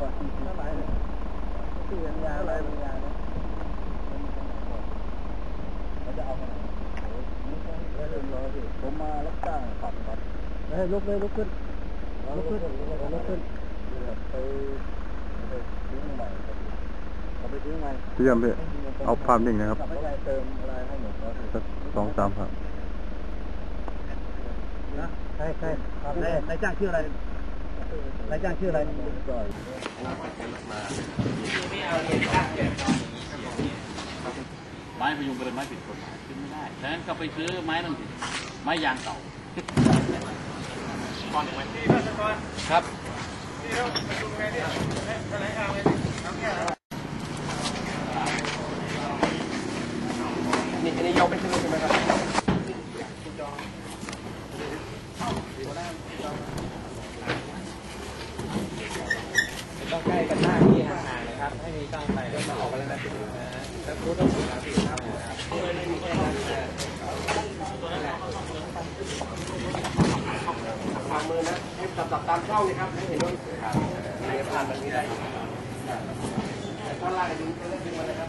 ก่อนเท่าไหร่เนี่ยสี่กันยาอะไรกันยาเนี่ยเขาจะเอาไปไหนโอ้ยไม่ต้องไม่ต้องรอสิผมมารับจ้างขับครับเฮ้ยลุกเลยลุกขึ้นลุกขึ้นลุกขึ้นไปไปทิ้งใหม่เอาไปทิ้งใหม่พี่ยมพี่เอาภาพนิ่งนะครับกลับไปเติมอะไรให้หมดแล้วสักสองสามครับนะใช่ใช่นายจ้างชื่ออะไร นายจ้างชื่ออะไรไม้พยุงเป็นไม้ผิดกฎหมายขึ้นไม่ได้ฉะนั้นก็ไปซื้อไม้นั่นสิไม้ยางเก่าครับนี่อันนี้ยกไปซื้อใช่ไหมครับ ต้องใกล้กันมากที่ห่างๆนะครับ ให้มีตั้งไปแล้วมาออกกันแล้วนะแล้วพูดต้องถึงครับความมือนะให้ตับตับตามช่องนะครับให้เห็นว่าในผ่านแบบนี้ได้ถ้าลากดึงเล่นดึงมาเลยครับ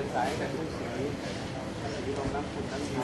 ินสายแต่ผู้สีสีลงน้ำขุ่ทั้งที